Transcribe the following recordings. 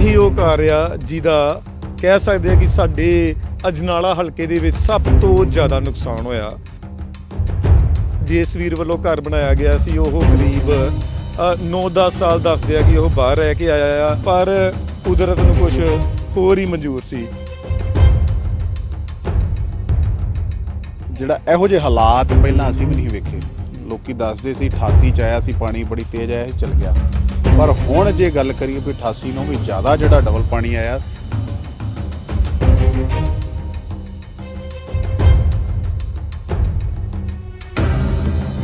ਇਹੀ ਉਹ ਘਰ ਆ ਜਿਹਦਾ ਕਹਿ ਸਕਦੇ ਆ ਕਿ ਸਾਡੇ ਅਜਨਾਲਾ ਹਲਕੇ ਦੇ ਵਿੱਚ ਸਭ ਤੋਂ ਜ਼ਿਆਦਾ ਨੁਕਸਾਨ ਹੋਇਆ। ਜਿਸ ਵੀਰ ਵੱਲੋਂ ਘਰ ਬਣਾਇਆ ਗਿਆ ਸੀ, ਉਹ ਗਰੀਬ 9-10 ਸਾਲ ਦੱਸਦੇ ਆ ਕਿ ਉਹ ਬਾਹਰ ਰਹਿ ਕੇ ਆਇਆ ਆ, ਪਰ ਕੁਦਰਤ ਨੂੰ ਕੁਝ ਹੋਰ ਹੀ ਮਨਜ਼ੂਰ ਸੀ। ਜਿਹੜਾ ਇਹੋ ਜਿਹੇ ਹਾਲਾਤ ਪਹਿਲਾਂ ਅਸੀਂ ਵੀ ਨਹੀਂ ਵੇਖੇ। ਲੋਕੀ ਦੱਸਦੇ ਸੀ 88 ਚ ਆਇਆ ਸੀ, ਪਾਣੀ ਬੜੀ ਤੇਜ਼ ਆਇਆ ਸੀ, ਚਲ ਗਿਆ। ਪਰ ਹੁਣ ਜੇ ਗੱਲ ਕਰੀਏ ਵੀ 88 ਨੂੰ ਵੀ ਜ਼ਿਆਦਾ ਜਿਹੜਾ ਡਬਲ ਪਾਣੀ ਆਇਆ,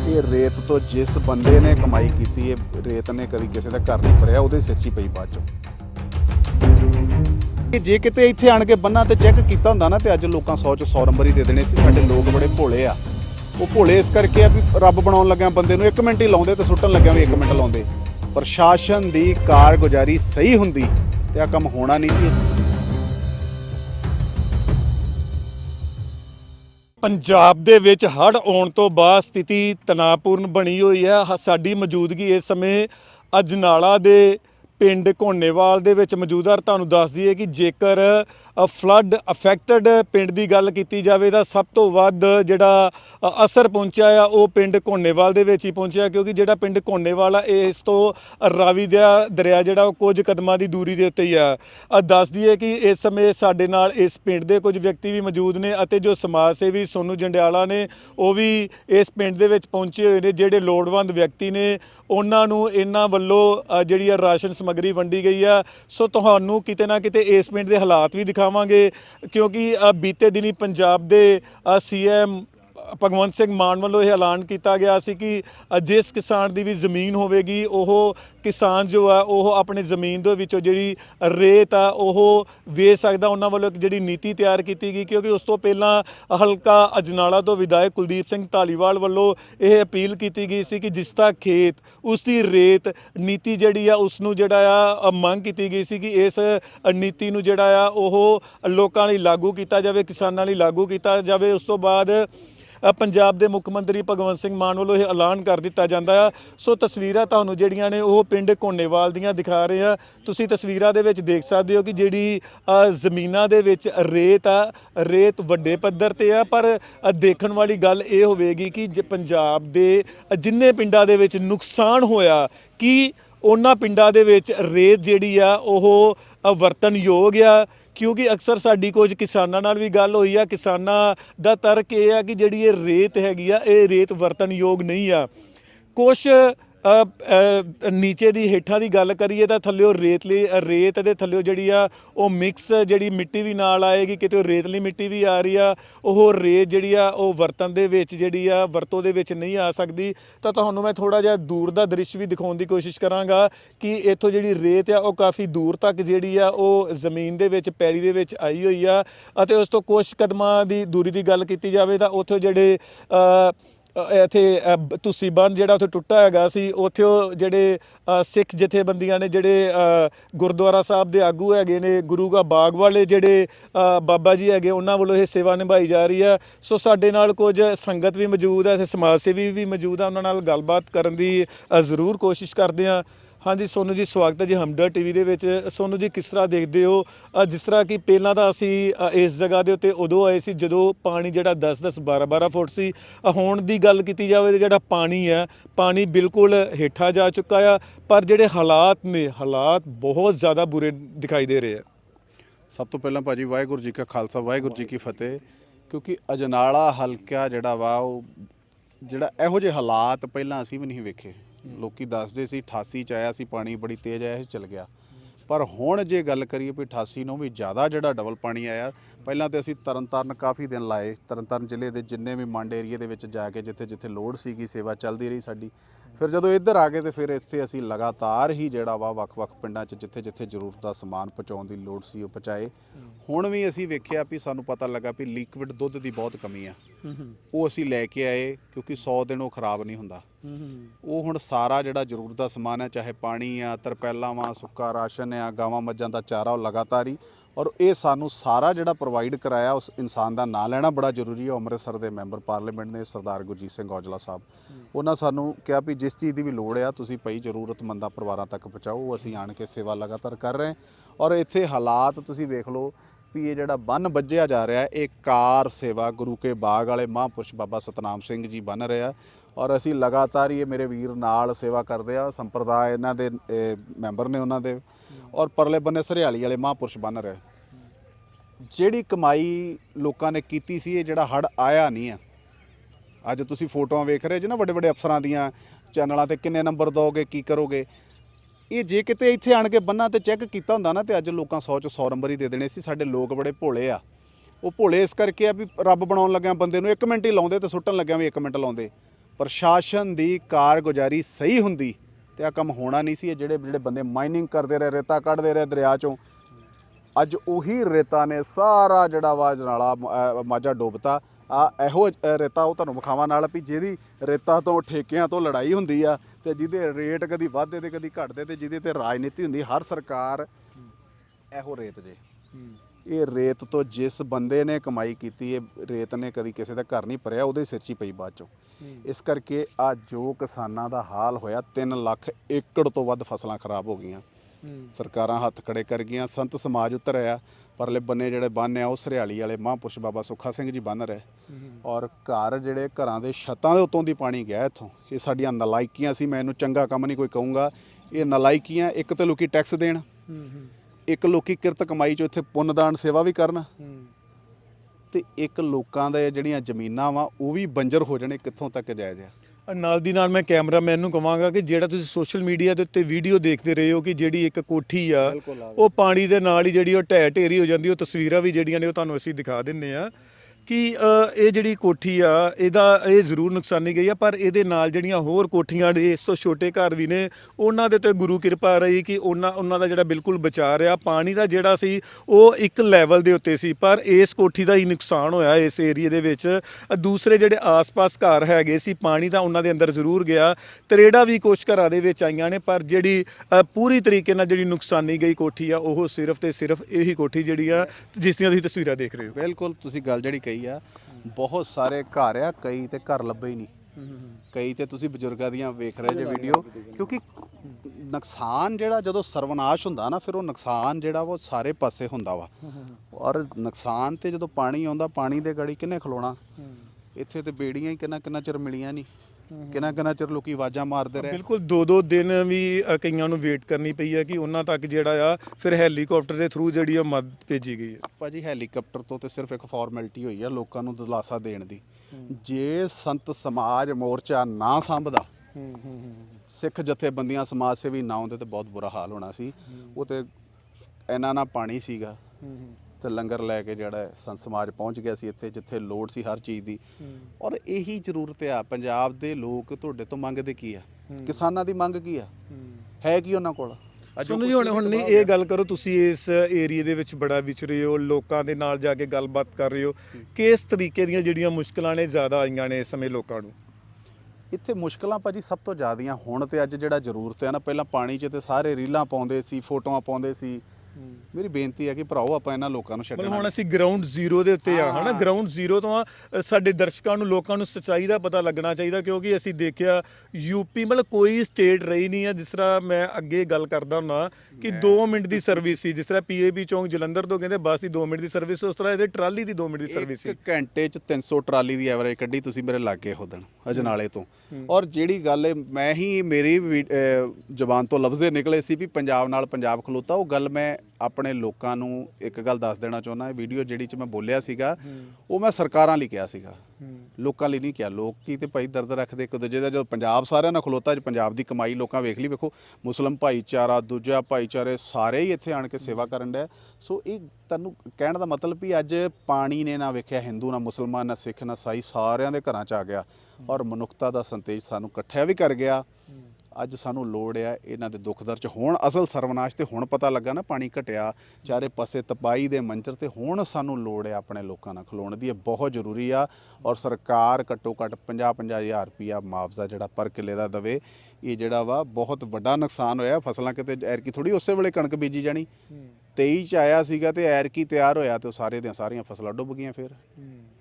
ਇਹ ਰੇਤ ਤੋਂ ਜਿਸ ਬੰਦੇ ਨੇ ਕਮਾਈ ਕੀਤੀ ਹੈ ਰੇਤ ਨੇ ਕਦੀ ਕਿਸੇ ਦਾ ਘਰ ਨਹੀਂ ਭਰਿਆ, ਉਹਦੇ ਸੱਚੀ ਪਈ ਬਾਅਦ ਚੋਂ। ਕਿ ਜੇ ਕਿਤੇ ਇੱਥੇ ਆਣ ਕੇ ਬੰਨਾ ਤੇ ਚੈੱਕ ਕੀਤਾ ਹੁੰਦਾ ਨਾ, ਤੇ ਅੱਜ ਲੋਕਾਂ 100 ਚ 100 ਨੰਬਰ ਹੀ ਦੇ ਦੇਣੇ ਸੀ, ਸਾਡੇ ਲੋਕ ਬੜੇ ਭੋਲੇ ਆ। ਉਹ ਭੋਲੇ ਇਸ ਕਰਕੇ ਆ ਵੀ ਰੱਬ ਬਣਾਉਣ ਲੱਗਿਆ ਬੰਦੇ ਨੂੰ 1 ਮਿੰਟ ਹੀ ਲਾਉਂਦੇ ਤੇ ਸੁੱਟਣ ਲੱਗਿਆ ਵੀ 1 ਮਿੰਟ ਲਾਉਂਦੇ। ਪ੍ਰਸ਼ਾਸਨ ਦੀ ਕਾਰਗੁਜ਼ਾਰੀ ਸਹੀ ਹੁੰਦੀ ਤੇ ਆ ਕੰਮ ਹੋਣਾ ਨਹੀਂ ਸੀ। ਪੰਜਾਬ ਦੇ ਵਿੱਚ ਹੜ੍ਹ ਆਉਣ ਤੋਂ ਬਾਅਦ ਸਥਿਤੀ ਤਣਾਅਪੂਰਨ ਬਣੀ ਹੋਈ ਹੈ, ਸਾਡੀ ਮੌਜੂਦਗੀ ਇਸ ਸਮੇਂ ਅਜਨਾਲਾ ਦੇ ਪਿੰਡ ਘੋਨੇਵਾਲ ਦੇ ਵਿੱਚ ਮੌਜੂਦ ਹੈ ਤੁਹਾਨੂੰ ਦੱਸ ਦਈਏ ਕਿ ਜੇਕਰ ਫਲੱਡ ਅਫੈਕਟਡ ਪਿੰਡ ਦੀ ਗੱਲ ਕੀਤੀ ਜਾਵੇ ਤਾਂ ਸਭ ਤੋਂ ਵੱਧ ਜਿਹੜਾ ਅਸਰ ਪਹੁੰਚਿਆ ਆ ਉਹ ਪਿੰਡ ਘੋਨੇਵਾਲ ਦੇ ਵਿੱਚ ਹੀ ਪਹੁੰਚਿਆ ਕਿਉਂਕਿ ਜਿਹੜਾ ਪਿੰਡ ਘੋਨੇਵਾਲ ਆ ਇਹ ਇਸ ਤੋਂ ਰਾਵੀ ਦਾ ਦਰਿਆ ਜਿਹੜਾ ਉਹ ਕੁਝ ਕਦਮਾਂ ਦੀ ਦੂਰੀ ਦੇ ਉੱਤੇ ਹੀ ਆ। ਅ, ਦੱਸ ਦਈਏ ਕਿ ਇਸ ਸਮੇਂ ਸਾਡੇ ਨਾਲ ਇਸ ਪਿੰਡ ਦੇ ਕੁਝ ਵਿਅਕਤੀ ਵੀ ਮੌਜੂਦ ਨੇ ਅਤੇ ਜੋ ਸਮਾਜ ਸੇਵੀ ਸੋਨੂ ਜੰਡਿਆਲਾ ਨੇ ਉਹ ਵੀ ਇਸ ਪਿੰਡ ਦੇ ਵਿੱਚ ਪਹੁੰਚੇ ਹੋਏ ਨੇ ਜਿਹੜੇ ਲੋੜਵੰਦ ਵਿਅਕਤੀ ਨੇ ਉਹਨਾਂ ਨੂੰ ਇਹਨਾਂ ਵੱਲੋਂ ਜਿਹੜੀ ਆ ਰਾਸ਼ਨ ਸਮੱਗਰੀ ਵੰਡੀ ਗਈ ਆ। ਸੋ ਤੁਹਾਨੂੰ ਕਿਤੇ ਨਾ ਕਿਤੇ ਇਸ ਪਿੰਡ ਦੇ ਹਾਲਾਤ ਵੀ ਦਿਖਾਵਾਂਗੇ ਕਿਉਂਕਿ ਅ, ਬੀਤੇ ਦਿਨੀ ਪੰਜਾਬ ਦੇ ਸੀਐਮ ਭਗਵੰਤ ਸਿੰਘ ਮਾਨ ਵੱਲੋਂ ਇਹ ਐਲਾਨ ਕੀਤਾ ਗਿਆ ਸੀ ਕਿ ਜਿਸ ਕਿਸਾਨ ਦੀ ਵੀ ਜ਼ਮੀਨ ਹੋਵੇਗੀ, ਉਹ ਕਿਸਾਨ ਜੋ ਆ, ਉਹ ਆਪਣੇ ਜ਼ਮੀਨ ਦੇ ਵਿੱਚੋਂ ਜਿਹੜੀ ਰੇਤ ਆ, ਉਹ ਵੇਚ ਸਕਦਾ। ਉਹਨਾਂ ਵੱਲੋਂ ਇੱਕ ਜਿਹੜੀ ਨੀਤੀ ਤਿਆਰ ਕੀਤੀ ਗਈ, ਕਿਉਂਕਿ ਉਸ ਤੋਂ ਪਹਿਲਾਂ ਹਲਕਾ ਅਜਨਾਲਾ ਤੋਂ ਵਿਧਾਇਕ ਕੁਲਦੀਪ ਸਿੰਘ ਧਾਲੀਵਾਲ ਵੱਲੋਂ ਇਹ ਅਪੀਲ ਕੀਤੀ ਗਈ ਸੀ ਕਿ ਜਿਸ ਦਾ ਖੇਤ, ਉਸ ਦੀ ਰੇਤ ਨੀਤੀ ਜਿਹੜੀ ਆ, ਉਸ ਨੂੰ ਜਿਹੜਾ ਆ ਮੰਗ ਕੀਤੀ ਗਈ ਸੀ ਕਿ ਇਸ ਨੀਤੀ ਨੂੰ ਜਿਹੜਾ ਆ, ਉਹ ਲੋਕਾਂ ਲਈ ਲਾਗੂ ਕੀਤਾ ਜਾਵੇ, ਕਿਸਾਨਾਂ ਲਈ ਲਾਗੂ ਕੀਤਾ ਜਾਵੇ। ਉਸ ਤੋਂ ਬਾਅਦ ਪੰਜਾਬ ਦੇ ਮੁੱਖ ਮੰਤਰੀ ਭਗਵੰਤ ਸਿੰਘ ਮਾਨ ਵੱਲੋਂ ਇਹ ਐਲਾਨ ਕਰ ਦਿੱਤਾ ਜਾਂਦਾ ਆ। ਸੋ ਤਸਵੀਰਾਂ ਤੁਹਾਨੂੰ ਜਿਹੜੀਆਂ ਨੇ ਉਹ ਪਿੰਡ ਕੋਨੇਵਾਲ ਦੀਆਂ ਦਿਖਾ ਰਹੇ ਆ। ਤੁਸੀਂ ਤਸਵੀਰਾਂ ਦੇ ਵਿੱਚ ਦੇਖ ਸਕਦੇ ਹੋ ਕਿ ਜਿਹੜੀ ਜ਼ਮੀਨਾਂ ਦੇ ਵਿੱਚ ਰੇਤ ਆ ਰੇਤ ਵੱਡੇ ਪੱਧਰ ਤੇ ਆ। ਪਰ ਦੇਖਣ ਵਾਲੀ ਗੱਲ ਇਹ ਹੋਵੇਗੀ ਕਿ ਜੇ ਪੰਜਾਬ ਦੇ ਜਿੰਨੇ ਪਿੰਡਾਂ ਦੇ ਵਿੱਚ ਨੁਕਸਾਨ ਹੋਇਆ ਕਿ ਉਹਨਾਂ ਪਿੰਡਾਂ ਦੇ ਵਿੱਚ ਰੇਤ ਜਿਹੜੀ ਆ ਉਹ ਅ, ਵਰਤਨਯੋਗ ਆ ਕਿਉਂਕਿ ਅਕਸਰ ਸਾਡੀ ਕੁਝ ਕਿਸਾਨਾਂ ਨਾਲ ਵੀ ਗੱਲ ਹੋਈ ਆ। ਕਿਸਾਨਾਂ ਦਾ ਤਰਕ ਇਹ ਆ ਕਿ ਜਿਹੜੀ ਇਹ ਰੇਤ ਹੈਗੀ ਆ, ਇਹ ਰੇਤ ਵਰਤਨਯੋਗ ਨਹੀਂ ਆ। ਕੁਝ ਨੀਚੇ ਦੀ ਹੇਠਾਂ ਦੀ ਗੱਲ ਕਰੀਏ ਤਾਂ ਥੱਲਿਓ ਰੇਤਲੀ ਰੇਤ ਦੇ ਥੱਲਿਓ ਜਿਹੜੀ ਆ, ਉਹ ਮਿਕਸ ਜਿਹੜੀ ਮਿੱਟੀ ਵੀ ਨਾਲ ਆਏਗੀ, ਕਿਤੇ ਉਹ ਰੇਤਲੀ ਮਿੱਟੀ ਵੀ ਆ ਰਹੀ ਆ, ਉਹ ਰੇਤ ਜਿਹੜੀ ਆ, ਉਹ ਵਰਤਨ ਦੇ ਵਿੱਚ ਜਿਹੜੀ ਆ, ਵਰਤੋਂ ਦੇ ਵਿੱਚ ਨਹੀਂ ਆ ਸਕਦੀ। ਤਾਂ ਤੁਹਾਨੂੰ ਮੈਂ ਥੋੜਾ ਜਿਹਾ ਦੂਰ ਦਾ ਦ੍ਰਿਸ਼ ਵੀ ਦਿਖਾਉਣ ਦੀ ਕੋਸ਼ਿਸ਼ ਕਰਾਂਗਾ ਕਿ ਇੱਥੋਂ ਜਿਹੜੀ ਰੇਤ ਆ, ਉਹ ਕਾਫੀ ਦੂਰ ਤੱਕ ਜਿਹੜੀ ਆ, ਉਹ ਜ਼ਮੀਨ ਦੇ ਵਿੱਚ, ਪੈਲੀ ਦੇ ਵਿੱਚ ਆਈ ਹੋਈ ਆ। ਅਤੇ ਉਸ ਤੋਂ ਕੁਝ ਕਦਮਾਂ ਦੀ ਦੂਰੀ ਦੀ ਗੱਲ ਕੀਤੀ ਜਾਵੇ ਤਾਂ ਉੱਥੋਂ ਜਿਹੜੇ ਇੱਥੇ ਅ, ਤੁਸੀਂ ਬੰਨ ਜਿਹੜਾ ਉੱਥੇ ਟੁੱਟਾ ਹੈਗਾ ਸੀ ਉੱਥੇ ਉਹ ਜਿਹੜੇ ਸਿੱਖ ਜਥੇਬੰਦੀਆਂ ਨੇ ਜਿਹੜੇ ਗੁਰਦੁਆਰਾ ਸਾਹਿਬ ਦੇ ਆਗੂ ਹੈਗੇ ਨੇ ਗੁਰੂ ਕਾ ਬਾਗ ਵਾਲੇ ਜਿਹੜੇ ਬਾਬਾ ਜੀ ਹੈਗੇ ਉਹਨਾਂ ਵੱਲੋਂ ਇਹ ਸੇਵਾ ਨਿਭਾਈ ਜਾ ਰਹੀ ਹੈ। ਸੋ ਸਾਡੇ ਨਾਲ ਕੁਝ ਸੰਗਤ ਵੀ ਮੌਜੂਦ ਹੈ ਤੇ ਸਮਾਜ ਸੇਵੀ ਵੀ ਮੌਜੂਦ ਆ ਉਹਨਾਂ ਨਾਲ ਗੱਲਬਾਤ ਕਰਨ ਦੀ ਜ਼ਰੂਰ ਕੋਸ਼ਿਸ਼ ਕਰਦੇ ਆ ਹਾਂਜੀ ਸੋਨੂ ਜੀ ਸਵਾਗਤ ਹੈ ਜੀ ਹਮਦਰ ਟੀਵੀ ਦੇ ਵਿੱਚ। ਸੋਨੂ ਜੀ ਕਿਸ ਤਰ੍ਹਾਂ ਦੇਖਦੇ ਹੋ? ਜਿਸ ਤਰ੍ਹਾਂ ਕਿ ਪਹਿਲਾਂ ਤਾਂ ਅਸੀਂ ਇਸ ਜਗ੍ਹਾ ਦੇ ਉੱਤੇ ਉਦੋਂ ਆਏ ਸੀ ਜਦੋਂ ਪਾਣੀ ਜਿਹੜਾ 10-10 12-12 ਫੁੱਟ ਸੀ। ਅ, ਹੁਣ ਦੀ ਗੱਲ ਕੀਤੀ ਜਾਵੇ ਤੇ ਜਿਹੜਾ ਪਾਣੀ ਹੈ ਪਾਣੀ ਬਿਲਕੁਲ ਹੇਠਾਂ ਜਾ ਚੁੱਕਾ ਆ ਪਰ ਜਿਹੜੇ ਹਾਲਾਤ ਨੇ ਹਾਲਾਤ ਬਹੁਤ ਜ਼ਿਆਦਾ ਬੁਰੇ ਦਿਖਾਈ ਦੇ ਰਹੇ ਆ। ਸਭ ਤੋਂ ਪਹਿਲਾਂ ਭਾਜੀ ਵਾਹਿਗੁਰੂ ਜੀ ਕਾ ਖਾਲਸਾ ਵਾਹਿਗੁਰੂ ਜੀ ਕੀ ਫਤਿਹ। ਕਿਉਂਕਿ ਅਜਨਾਲਾ ਹਲਕਾ ਜਿਹੜਾ ਵਾ ਉਹ ਜਿਹੜਾ ਇਹੋ ਜਿਹੇ ਹਾਲਾਤ ਪਹਿਲਾਂ ਅਸੀਂ ਵੀ ਨਹੀਂ ਵੇਖੇ। ਲੋਕੀ ਦੱਸਦੇ ਸੀ 88 ਚ ਆਇਆ ਸੀ, ਪਾਣੀ ਬੜੀ ਤੇਜ਼ ਆਇਆ ਸੀ, ਚਲ ਗਿਆ। ਪਰ ਹੁਣ ਜੇ ਗੱਲ ਕਰੀਏ ਵੀ 88 ਨੂੰ ਵੀ ਜ਼ਿਆਦਾ ਜਿਹੜਾ ਡਬਲ ਪਾਣੀ ਆਇਆ, ਪਹਿਲਾਂ ਤੇ ਅਸੀਂ ਤਰਨਤਾਰਨ ਕਾਫੀ ਦਿਨ ਲਾਏ, ਤਰਨਤਾਰਨ ਜ਼ਿਲ੍ਹੇ ਦੇ ਜਿੰਨੇ ਵੀ ਮੰਡ ਏਰੀਏ ਦੇ ਵਿੱਚ ਜਾ ਕੇ ਜਿੱਥੇ ਜਿੱਥੇ ਲੋੜ ਸੀਗੀ, ਸੇਵਾ ਚੱਲਦੀ ਰਹੀ ਸਾਡੀ। ਫਿਰ ਜਦੋਂ ਇੱਧਰ ਆ ਗਏ ਤੇ ਫਿਰ ਇੱਥੇ ਅਸੀਂ ਲਗਾਤਾਰ ਹੀ ਜਿਹੜਾ ਵਾ ਵੱਖ-ਵੱਖ ਪਿੰਡਾਂ 'ਚ ਜਿੱਥੇ-ਜਿੱਥੇ ਜ਼ਰੂਰਤ ਦਾ ਸਮਾਨ ਪਹੁੰਚਾਉਣ ਦੀ ਲੋੜ ਸੀ ਉਹ ਪਹੁੰਚਾਏ। ਹੁਣ ਵੀ ਅਸੀਂ ਵੇਖਿਆ ਵੀ ਸਾਨੂੰ ਪਤਾ ਲੱਗਾ ਵੀ ਲਿਕਵਿਡ ਦੁੱਧ ਦੀ ਬਹੁਤ ਕਮੀ ਆ। ਉਹ ਅਸੀਂ ਲੈ ਕੇ ਆਏ ਕਿਉਂਕਿ 100 ਦਿਨ ਉਹ ਖਰਾਬ ਨਹੀਂ ਹੁੰਦਾ। ਉਹ ਹੁਣ ਸਾਰਾ ਜਿਹੜਾ ਜ਼ਰੂਰਤ ਦਾ ਸਮਾਨ ਹੈ ਚਾਹੇ ਪਾਣੀ ਆ ਤਰਪੈਲਾਂ ਵਾ ਸੁੱਕਾ ਰਾਸ਼ਨ ਆ ਗਾਵਾਂ ਮੱਝਾਂ ਦਾ ਚਾਰਾ ਉਹ ਲਗਾਤਾਰ ਹੀ ਔਰ ਇਹ ਸਾਨੂੰ ਸਾਰਾ ਜਿਹੜਾ ਪ੍ਰੋਵਾਈਡ ਕਰਾਇਆ ਉਸ ਇਨਸਾਨ ਦਾ ਨਾਂ ਲੈਣਾ ਬੜਾ ਜ਼ਰੂਰੀ ਹੈ। ਅੰਮ੍ਰਿਤਸਰ ਦੇ ਮੈਂਬਰ ਪਾਰਲੀਮੈਂਟ ਨੇ ਸਰਦਾਰ ਗੁਰਜੀਤ ਸਿੰਘ ਔਜਲਾ ਸਾਹਿਬ। ਉਹਨਾਂ ਸਾਨੂੰ ਕਿਹਾ ਵੀ ਜਿਸ ਚੀਜ਼ ਦੀ ਵੀ ਲੋੜ ਆ ਤੁਸੀਂ ਪਈ ਜ਼ਰੂਰਤਮੰਦਾਂ ਪਰਿਵਾਰਾਂ ਤੱਕ ਪਹੁੰਚਾਓ ਅਸੀਂ ਆਣ ਕੇ ਸੇਵਾ ਲਗਾਤਾਰ ਕਰ ਰਹੇ ਔਰ ਇੱਥੇ ਹਾਲਾਤ ਤੁਸੀਂ ਵੇਖ ਲਓ ਵੀ ਇਹ ਜਿਹੜਾ ਬੰਨ ਵੱਜਿਆ ਜਾ ਰਿਹਾ ਇਹ ਕਾਰ ਸੇਵਾ ਗੁਰੂ ਕੇ ਬਾਗ ਵਾਲੇ ਮਹਾਂਪੁਰਸ਼ ਬਾਬਾ ਸਤਨਾਮ ਸਿੰਘ ਜੀ ਬਣ ਰਿਹਾ ਔਰ ਅਸੀਂ ਲਗਾਤਾਰ ਇਹ ਮੇਰੇ ਵੀਰ ਨਾਲ ਸੇਵਾ ਕਰਦੇ ਆ। ਸੰਪਰਦਾਇ ਇਹਨਾਂ ਦੇ ਮੈਂਬਰ ਨੇ ਉਹਨਾਂ ਦੇ। ਔਰ ਪਰਲੇ ਬੰਨੇ ਸਰਿਆਲੀ ਵਾਲੇ ਮਹਾਂਪੁਰਸ਼ ਬਣ ਰਹੇ। ਜਿਹੜੀ ਕਮਾਈ ਲੋਕਾਂ ਨੇ ਕੀਤੀ ਸੀ, ਇਹ ਜਿਹੜਾ ਹੜ ਆਇਆ ਨਹੀਂ ਆ ਅੱਜ ਤੁਸੀਂ ਫੋਟੋਆਂ ਵੇਖ ਰਹੇ ਜੇ ਨਾ ਵੱਡੇ ਵੱਡੇ ਅਫਸਰਾਂ ਦੀਆਂ ਚੈਨਲਾਂ ਤੇ ਕਿੰਨੇ ਨੰਬਰ ਦੋਗੇ, ਕੀ ਕਰੋਗੇ। ਇਹ ਜੇ ਕਿਤੇ ਇੱਥੇ ਆਣ ਕੇ ਬੰਨਾ ਤੇ ਚੈੱਕ ਕੀਤਾ ਹੁੰਦਾ ਨਾ, ਤੇ ਅੱਜ ਲੋਕਾਂ 100 ਚ 100 ਨੰਬਰ ਹੀ ਦੇ ਦੇਣੇ ਸੀ। ਸਾਡੇ ਲੋਕ ਬੜੇ ਭੋਲੇ ਆ। ਉਹ ਭੋਲੇ ਇਸ ਕਰਕੇ ਆ ਵੀ ਰੱਬ ਬਣਾਉਣ ਲੱਗਿਆ ਬੰਦੇ ਨੂੰ 1 ਮਿੰਟ ਹੀ ਲਾਉਂਦੇ ਤੇ ਸੁੱਟਣ ਲੱਗਿਆ ਵੀ 1 ਮਿੰਟ ਲਾਉਂਦੇ। ਪ੍ਰਸ਼ਾਸਨ ਦੀ ਕਾਰਗੁਜ਼ਾਰੀ ਸਹੀ ਹੁੰਦੀ। ਤੇ ਆ ਕੰਮ ਹੋਣਾ ਨਹੀਂ ਸੀ ਇਹ ਜਿਹੜੇ ਜਿਹੜੇ ਬੰਦੇ ਮਾਈਨਿੰਗ ਕਰਦੇ ਰਹੇ ਰੇਤਾ ਕੱਢਦੇ ਰਹੇ ਦਰਿਆ ਚੋਂ। ਅੱਜ ਉਹੀ ਰੇਤਾ ਨੇ ਸਾਰਾ ਜਿਹੜਾ ਵਾ ਜਨਾਲਾ ਮ- ਅਹ ਮਾਝਾ ਡੋਬਤਾ। ਆ ਇਹੋ ਰੇਤਾ ਉਹ ਤੁਹਾਨੂੰ ਵਿਖਾਵਾਂ ਨਾਲ ਵੀ ਜਿਹਦੀ ਰੇਤਾ ਤੋਂ ਠੇਕਿਆਂ ਤੋਂ ਲੜਾਈ ਹੁੰਦੀ ਆ ਤੇ ਜਿਹਦੇ ਰੇਟ ਕਦੀ ਵੱਧਦੇ ਤੇ ਕਦੀ ਘਟਦੇ ਤੇ ਜਿਹਦੇ ਤੇ ਰਾਜਨੀਤੀ ਹੁੰਦੀ ਹਰ ਸਰਕਾਰ ਇਹੋ ਰੇਤ ਜੇ। ਇਹ ਰੇਤ ਤੋਂ ਜਿਸ ਬੰਦੇ ਨੇ ਕਮਾਈ ਕੀਤੀ ਇਹ ਰੇਤ ਨੇ ਕਦੀ ਕਿਸੇ ਦਾ ਘਰ ਨਹੀਂ ਭਰਿਆ ਉਹਦੇ ਸਿਰ 'ਚ ਹੀ ਪਈ ਬਾਅਦ ਚੋਂ। ਇਸ ਕਰਕੇ ਆ ਜੋ ਕਿਸਾਨਾਂ ਦਾ ਹਾਲ ਹੋਇਆ 3 ਲੱਖ ਏਕੜ ਤੋਂ ਵੱਧ ਫਸਲਾਂ ਖਰਾਬ ਹੋ ਗਈਆਂ। ਸਰਕਾਰਾਂ ਹੱਥ ਖੜੇ ਕਰ ਗਈਆਂ ਸੰਤ ਸਮਾਜ ਉਤਰ ਆਇਆ। ਪਰਲੇ ਬੰਨੇ ਜਿਹੜੇ ਬੰਨ ਆ ਉਹ ਸਰਿਆਲੀ ਵਾਲੇ ਮਹਾਂਪੁਰਸ਼ ਬਾਬਾ ਸੁੱਖਾ ਸਿੰਘ ਜੀ ਬੰਨ ਰਹੇ। ਔਰ ਘਰ ਜਿਹੜੇ ਘਰਾਂ ਦੇ ਛੱਤਾਂ ਦੇ ਉੱਤੋਂ ਦੀ ਪਾਣੀ ਗਿਆ ਇੱਥੋਂ। ਇਹ ਸਾਡੀਆਂ ਨਲਾਇਕੀਆਂ ਸੀ ਮੈਂ ਇਹਨੂੰ ਚੰਗਾ ਕੰਮ ਨਹੀਂ ਕੋਈ ਕਹੂੰਗਾ। ਇਹ ਨਲਾਇਕੀਆਂ ਇੱਕ ਤੇ ਲੋਕੀ ਟੈਕਸ ਦੇਣ। ਇੱਕ ਲੋਕੀ ਕਿਰਤ ਕਮਾਈ ਚੋਂ ਇੱਥੇ ਪੁੰਨਦਾਨ ਸੇਵਾ ਵੀ ਕਰਨ। ਤੇ ਇੱਕ ਲੋਕਾਂ ਦੇ ਜਿਹੜੀਆਂ ਜ਼ਮੀਨਾਂ ਵਾ ਉਹ ਵੀ ਬੰਜਰ ਹੋ ਜਾਣੇ ਕਿੱਥੋਂ ਤੱਕ ਜਾਇਜ਼ ਆ? ਨਾਲ ਦੀ ਨਾਲ ਮੈਂ ਕੈਮਰਾਮੈਨ ਨੂੰ ਕਹਾਂਗਾ ਕਿ ਜਿਹੜਾ ਤੁਸੀਂ ਸੋਸ਼ਲ ਮੀਡੀਆ ਦੇ ਉੱਤੇ ਵੀਡੀਓ ਦੇਖਦੇ ਰਹੇ ਹੋ ਕਿ ਜਿਹੜੀ ਇੱਕ ਕੋਠੀ ਆ। ਉਹ ਪਾਣੀ ਦੇ ਨਾਲ ਹੀ ਜਿਹੜੀ ਉਹ ਢਹਿ ਢੇਰੀ ਹੋ ਜਾਂਦੀ ਉਹ ਤਸਵੀਰਾਂ ਵੀ ਜਿਹੜੀਆਂ ਨੇ ਉਹ ਤੁਹਾਨੂੰ ਅਸੀਂ ਦਿਖਾ ਦਿੰਨੇ ਆ ਕਿ ਇਹ ਜਿਹੜੀ ਕੋਠੀ ਆ, ਇਹਦਾ, ਇਹ ਜ਼ਰੂਰ ਨੁਕਸਾਨੀ ਗਈ ਆ, ਪਰ ਇਹਦੇ ਨਾਲ ਜਿਹੜੀਆਂ ਹੋਰ ਕੋਠੀਆਂ ਨੇ, ਇਸ ਤੋਂ ਛੋਟੇ ਘਰ ਵੀ ਨੇ, ਉਹਨਾਂ ਦੇ ਤੇ ਗੁਰੂ ਕਿਰਪਾ ਰਹੀ ਕਿ ਉਹਨਾਂ ਉਹਨਾਂ ਦਾ ਜਿਹੜਾ ਬਿਲਕੁਲ ਬਚਾ ਰਿਹਾ ਪਾਣੀ ਦਾ ਜਿਹੜਾ ਸੀ, ਉਹ ਇੱਕ ਲੈਵਲ ਦੇ ਉੱਤੇ ਸੀ, ਪਰ ਇਸ ਕੋਠੀ ਦਾ ਹੀ ਨੁਕਸਾਨ ਹੋਇਆ ਇਸ ਏਰੀਏ ਦੇ ਵਿੱਚ। ਦੂਸਰੇ ਜਿਹੜੇ ਆਸ-ਪਾਸ ਘਰ ਹੈਗੇ ਸੀ, ਪਾਣੀ ਤਾਂ ਉਹਨਾਂ ਦੇ ਅੰਦਰ ਜ਼ਰੂਰ ਗਿਆ, ਤਰੇੜਾ ਵੀ ਕੁਛ ਘਰਾਂ ਦੇ ਵਿੱਚ ਆਈਆਂ ਨੇ, ਪਰ ਜਿਹੜੀ ਪੂਰੀ ਤਰੀਕੇ ਨਾਲ ਜਿਹੜੀ ਨੁਕਸਾਨੀ ਗਈ ਕੋਠੀ ਆ, ਉਹ ਸਿਰਫ ਤੇ ਸਿਰਫ ਇਹੀ ਕੋਠੀ ਜਿਹੜੀ ਆ, ਜਿਸ ਦੀਆਂ ਤੁਸੀਂ ਤਸਵੀਰਾਂ ਦੇਖ ਰਹੇ ਹੋ। ਬਿਲਕੁਲ, ਤੁਸੀਂ ਗੱਲ ਜਿਹੜੀ ਕਹੀ ਆ। ਬਹੁਤ ਸਾਰੇ ਘਰ ਆ ਕਈ ਤੇ ਘਰ ਲੱਭੇ ਹੀ ਨਹੀਂ। ਕਈ ਤੇ ਤੁਸੀਂ ਬਜ਼ੁਰਗਾਂ ਦੀਆਂ ਵੇਖ ਰਹੇ ਜੇ ਵੀਡੀਓ ਕਿਉਂਕਿ ਨੁਕਸਾਨ ਜਿਹੜਾ ਜਦੋਂ ਸਰਵਨਾਸ਼ ਹੁੰਦਾ ਨਾ ਫਿਰ ਉਹ ਨੁਕਸਾਨ ਜਿਹੜਾ ਉਹ ਸਾਰੇ ਪਾਸੇ ਹੁੰਦਾ ਵਾ। ਔਰ ਨੁਕਸਾਨ ਤੇ ਜਦੋਂ ਪਾਣੀ ਆਉਂਦਾ ਪਾਣੀ ਦੇ ਗੜੀ ਕਿੰਨੇ ਖਲੋਣਾ? ਇੱਥੇ ਤੇ ਬੇੜੀਆਂ ਹੀ ਕਿੰਨਾ ਕਿੰਨਾ ਚਿਰ ਮਿਲੀਆਂ ਨਹੀਂ। ਕਿੰਨਾ ਕਿੰਨਾ ਚਿਰ ਲੋਕੀ ਆਵਾਜ਼ਾਂ ਮਾਰਦੇ ਰਹੇ? ਬਿਲਕੁਲ ਦੋ ਦੋ ਦਿਨ ਵੀ ਕਈਆਂ ਨੂੰ ਵੇਟ ਕਰਨੀ ਪਈ ਹੈ ਕਿ ਉਹਨਾਂ ਤੱਕ ਜਿਹੜਾ ਆ ਫਿਰ ਹੈਲੀਕਾਪਟਰ ਦੇ ਥਰੂ ਜਿਹੜੀ ਆ ਮਦਦ ਭੇਜੀ ਗਈ ਹੈ ਭਾਜੀ ਹੈਲੀਕਾਪਟਰ ਤੋਂ ਤੇ ਸਿਰਫ ਇੱਕ ਫਾਰਮੈਲਿਟੀ ਹੋਈ ਆ ਲੋਕਾਂ ਨੂੰ ਦਿਲਾਸਾ ਦੇਣ ਦੀ। ਜੇ ਸੰਤ ਸਮਾਜ ਮੋਰਚਾ ਨਾ ਸੰਭਦਾ ਸਿੱਖ ਜਥੇਬੰਦੀਆਂ ਸਮਾਜ ਸੇਵੀ ਨਾ ਹੁੰਦੇ ਤੇ ਬਹੁਤ ਬੁਰਾ ਹਾਲ ਹੋਣਾ ਸੀ। ਉਹ ਤੇ ਇਹਨਾਂ ਨਾਲ ਪਾਣੀ ਸੀਗਾ। ਤੇ ਲੰਗਰ ਲੈ ਕੇ ਜਿਹੜਾ ਸੰਤ ਸਮਾਜ ਪਹੁੰਚ ਗਿਆ ਸੀ ਇੱਥੇ ਜਿੱਥੇ ਲੋੜ ਸੀ ਹਰ ਚੀਜ਼ ਦੀ। ਔਰ ਇਹੀ ਜ਼ਰੂਰਤ ਆ ਪੰਜਾਬ ਦੇ ਲੋਕ ਤੁਹਾਡੇ ਤੋਂ ਮੰਗਦੇ ਕੀ ਆ? ਕਿਸਾਨਾਂ ਦੀ ਮੰਗ ਕੀ ਆ? ਹੈ। ਕੀ ਉਹਨਾਂ ਕੋਲ? ਸੁਣੋ ਜੀ ਹੁਣ ਹੁਣ ਨਹੀਂ ਇਹ ਗੱਲ ਕਰੋ ਤੁਸੀਂ ਇਸ ਏਰੀਏ ਦੇ ਵਿੱਚ ਬੜਾ ਵਿਚਰੇ ਹੋ ਲੋਕਾਂ ਦੇ ਨਾਲ ਜਾ ਕੇ ਗੱਲਬਾਤ ਕਰ ਰਹੇ ਹੋ। ਕਿਸ ਤਰੀਕੇ ਦੀਆਂ ਜਿਹੜੀਆਂ ਮੁਸ਼ਕਲਾਂ ਨੇ ਜ਼ਿਆਦਾ ਆਈਆਂ ਨੇ ਇਸ ਸਮੇਂ ਲੋਕਾਂ ਨੂੰ? ਇੱਥੇ ਮੁਸ਼ਕਲਾਂ ਭਾਜੀ ਸਭ ਤੋਂ ਜ਼ਿਆਦੀਆਂ ਹੁਣ ਤੇ ਅੱਜ ਜਿਹੜਾ ਜ਼ਰੂਰਤ ਹੈ ਨਾ ਪਹਿਲਾਂ ਪਾਣੀ 'ਚ ਤੇ ਸਾਰੇ ਰੀਲਾਂ ਪਾਉਂਦੇ ਸੀ ਫੋਟੋਆਂ ਪਾਉਂਦੇ ਸੀ ਮੇਰੀ ਬੇਨਤੀ ਹੈ ਕਿ ਭਰਾਓ ਆਪਾਂ ਇਹਨਾਂ ਲੋਕਾਂ ਨੂੰ ਛੱਡਣਾ ਹੁਣ ਅਸੀਂ ਗਰਾਊਂਡ ਜ਼ੀਰੋ ਦੇ ਉੱਤੇ ਆ ਹਨਾ। ਗਰਾਊਂਡ ਜ਼ੀਰੋ ਤੋਂ ਆ ਸਾਡੇ ਦਰਸ਼ਕਾਂ ਨੂੰ ਲੋਕਾਂ ਨੂੰ ਸੱਚਾਈ ਦਾ ਪਤਾ ਲੱਗਣਾ ਚਾਹੀਦਾ ਕਿਉਂਕਿ ਅਸੀਂ ਦੇਖਿਆ ਯੂਪੀ ਮਤਲਬ ਕੋਈ ਸਟੇਟ ਰਹੀ ਨਹੀਂ ਹੈ ਜਿਸ ਤਰ੍ਹਾਂ ਮੈਂ ਅੱਗੇ ਗੱਲ ਕਰਦਾ ਹੁੰਨਾ ਕਿ 2 ਮਿੰਟ ਦੀ ਸਰਵਿਸ ਸੀ ਜਿਸ ਤਰ੍ਹਾਂ ਪੀਏਬੀ ਚੌਂਕ ਜਲੰਧਰ ਤੋਂ ਕਹਿੰਦੇ ਬੱਸ ਦੀ 2 ਮਿੰਟ ਦੀ ਸਰਵਿਸ ਉਸ ਤਰ੍ਹਾਂ ਇਹਦੇ ਟਰਾਲੀ ਦੀ 2 ਮਿੰਟ ਦੀ ਸਰਵਿਸ ਸੀ। ਇੱਕ ਘੰਟੇ 'ਚ 300 ਟਰਾਲੀ ਦੀ ਐਵਰੇਜ ਕੱਢੀ ਤੁਸੀਂ ਮੇਰੇ ਲਾਗੇ ਹੋਦਣ ਅਜਨਾਲੇ ਤੋਂ। ਔਰ ਜਿਹੜੀ ਗੱਲ ਹੈ ਮੈਂ ਹੀ ਮੇਰੀ ਜ਼ੁਬਾਨ ਤੋਂ ਲਫ਼ਜ਼ੇ ਨਿਕਲੇ ਸੀ ਵੀ ਪੰਜਾਬ ਨਾਲ ਪੰਜਾਬ ਖਲੋਤਾ ਉਹ ਗੱਲ ਮੈਂ ਆਪਣੇ ਲੋਕਾਂ ਨੂੰ ਇੱਕ ਗੱਲ ਦੱਸ ਦੇਣਾ ਚਾਹੁੰਦਾ ਇਹ ਵੀਡੀਓ ਜਿਹੜੀ 'ਚ ਮੈਂ ਬੋਲਿਆ ਸੀਗਾ ਉਹ ਮੈਂ ਸਰਕਾਰਾਂ ਲਈ ਕਿਹਾ ਸੀਗਾ। ਲੋਕਾਂ ਲਈ ਨਹੀਂ ਕਿਹਾ ਲੋਕੀ ਤੇ ਭਾਈ ਦਰਦ ਰੱਖਦੇ ਇੱਕ ਦੂਜੇ ਦਾ ਜਦੋਂ ਪੰਜਾਬ ਸਾਰਿਆਂ ਨਾਲ ਖਲੋਤਾ ਅੱਜ ਪੰਜਾਬ ਦੀ ਕਮਾਈ ਲੋਕਾਂ ਵੇਖ ਲਈ ਵੇਖੋ ਮੁਸਲਮ ਭਾਈਚਾਰਾ ਦੂਜਾ ਭਾਈਚਾਰੇ ਸਾਰੇ ਹੀ ਇੱਥੇ ਆਣ ਕੇ ਸੇਵਾ ਕਰਨ ਡਿਆ। ਸੋ ਇਹ ਤੁਹਾਨੂੰ ਕਹਿਣ ਦਾ ਮਤਲਬ ਵੀ ਅੱਜ ਪਾਣੀ ਨੇ ਨਾ ਵੇਖਿਆ ਹਿੰਦੂ ਨਾ ਮੁਸਲਮਾਨ ਨਾ ਸਿੱਖ ਨਾ ਸਾਈ ਸਾਰਿਆਂ ਦੇ ਘਰਾਂ 'ਚ ਆ ਗਿਆ। ਔਰ ਮਨੁੱਖਤਾ ਦਾ ਸੰਦੇਸ਼ ਸਾਨੂੰ ਇਕੱਠਿਆ ਵੀ ਕਰ ਗਿਆ। ਅੱਜ ਸਾਨੂੰ ਲੋੜ ਆ ਇਹਨਾਂ ਦੇ ਦੁੱਖ ਦਰਦ ਚ। ਹੁਣ ਅਸਲ ਸਰਵਨਾਸ਼ ਤੇ ਹੁਣ ਪਤਾ ਲੱਗਾ ਨਾ ਪਾਣੀ ਘਟਿਆ ਚਾਰੇ ਪਾਸੇ ਤਬਾਈ ਦੇ ਮੰਜ਼ਰ ਤੇ ਹੁਣ ਸਾਨੂੰ ਲੋੜ ਆ ਆਪਣੇ ਲੋਕਾਂ ਨਾਲ ਖਲੋਣ ਦੀ। ਇਹ ਬਹੁਤ ਜ਼ਰੂਰੀ ਆ ਔਰ ਸਰਕਾਰ ਘੱਟੋ ਘੱਟ 50 50 ਹਜ਼ਾਰ ਰੁਪਿਆ ਮੁਆਵਜ਼ਾ ਜਿਹੜਾ ਪਰ ਕਿੱਲੇ ਦਾ ਦਵੇ। ਇਹ ਜਿਹੜਾ ਵਾ ਬਹੁਤ ਵੱਡਾ ਨੁਕਸਾਨ ਹੋਇਆ। ਫਸਲਾਂ ਕਿਤੇ ਐਰਕੀ ਥੋੜੀ ਉਸੇ ਵੇਲੇ ਕਣਕ ਬੀਜੀ ਜਾਣੀ। 23 ਚ ਆਇਆ ਸੀਗਾ ਤੇ ਐਰ ਕੀ ਤਿਆਰ ਹੋਇਆ ਤੇ ਸਾਰੇ ਦੀਆਂ ਸਾਰੀਆਂ ਫਸਲਾਂ ਡੁੱਬ ਗਈਆਂ ਫਿਰ।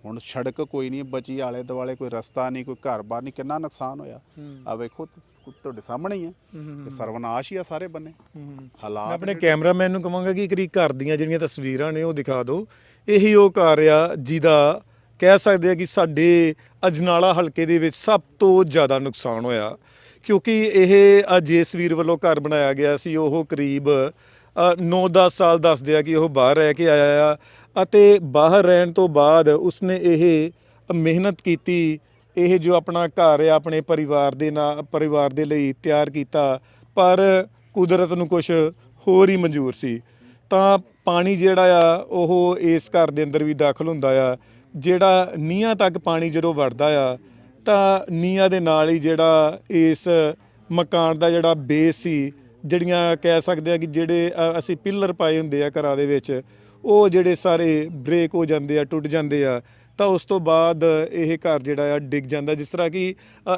ਹੁਣ ਸੜਕ ਕੋਈ ਨਹੀਂ ਬਚੀ ਆਲੇ ਦੁਆਲੇ ਕੋਈ ਰਸਤਾ ਨਹੀਂ ਕੋਈ ਘਰ-ਬਾਰ ਨਹੀਂ ਕਿੰਨਾ ਨੁਕਸਾਨ ਹੋਇਆ। ਆ ਵੇਖੋ ਤੁਹਾਡੇ ਸਾਹਮਣੇ ਹੀ ਹੈ ਸਰਵਨਾਸ਼ ਹੀ ਆ ਸਾਰੇ ਬੰਨੇ। ਮੈਂ ਹਾਲਾਤ ਆਪਣੇ ਕੈਮਰਾਮੈਨ ਨੂੰ ਕਹਾਂਗਾ ਕਿ ਕਰੀ ਘਰ ਦੀਆਂ ਜਿਹੜੀਆਂ ਤਸਵੀਰਾਂ ਨੇ ਉਹ ਦਿਖਾ ਦਿਓ। ਇਹੀ ਉਹ ਘਰ ਆ ਜਿਹਦਾ ਕਹਿ ਸਕਦੇ ਆ ਕਿ ਸਾਡੇ ਅਜਨਾਲਾ ਹਲਕੇ ਦੇ ਵਿੱਚ ਸਭ ਤੋਂ ਜ਼ਿਆਦਾ ਨੁਕਸਾਨ ਹੋਇਆ। ਕਿਉਂਕਿ ਇਹ ਅੱਜ ਇਸ ਵੀਰ ਵੱਲੋਂ ਘਰ ਬਣਾਇਆ ਗਿਆ ਸੀ ਉਹ ਕਰੀਬ 9-10 ਸਾਲ ਦੱਸਦੇ ਆ ਕਿ ਉਹ ਬਾਹਰ ਰਹਿ ਕੇ ਆਇਆ ਆ ਅਤੇ ਬਾਹਰ ਰਹਿਣ ਤੋਂ ਬਾਅਦ ਉਸਨੇ ਇਹ ਮਿਹਨਤ ਕੀਤੀ, ਇਹ ਜੋ ਆਪਣਾ ਘਰ ਆ, ਆਪਣੇ ਪਰਿਵਾਰ ਦੇ ਨਾਲ ਪਰਿਵਾਰ ਦੇ ਲਈ ਤਿਆਰ ਕੀਤਾ, ਪਰ ਕੁਦਰਤ ਨੂੰ ਕੁਝ ਹੋਰ ਹੀ ਮਨਜ਼ੂਰ ਸੀ। ਤਾਂ ਪਾਣੀ ਜਿਹੜਾ ਆ, ਉਹ ਇਸ ਘਰ ਦੇ ਅੰਦਰ ਵੀ ਦਾਖਲ ਹੁੰਦਾ ਆ, ਜਿਹੜਾ ਨੀਹਾਂ ਤੱਕ ਪਾਣੀ ਜਦੋਂ ਵੜਦਾ ਆ, ਤਾਂ ਨੀਹਾਂ ਦੇ ਨਾਲ ਹੀ ਜਿਹੜਾ ਇਸ ਮਕਾਨ ਦਾ ਜਿਹੜਾ ਬੇਸ ਸੀ ਜਿਹੜੀਆਂ ਕਹਿ ਸਕਦੇ ਆ ਕਿ ਜਿਹੜੇ ਅਸੀਂ ਪਿੱਲਰ ਪਾਏ ਹੁੰਦੇ ਆ ਘਰਾਂ ਦੇ ਵਿੱਚ, ਉਹ ਜਿਹੜੇ ਸਾਰੇ ਬ੍ਰੇਕ ਹੋ ਜਾਂਦੇ ਆ, ਟੁੱਟ ਜਾਂਦੇ ਆ ਤਾਂ ਉਸ ਤੋਂ ਬਾਅਦ ਇਹ ਘਰ ਜਿਹੜਾ ਆ ਡਿੱਗ ਜਾਂਦਾ। ਜਿਸ ਤਰ੍ਹਾਂ ਕਿ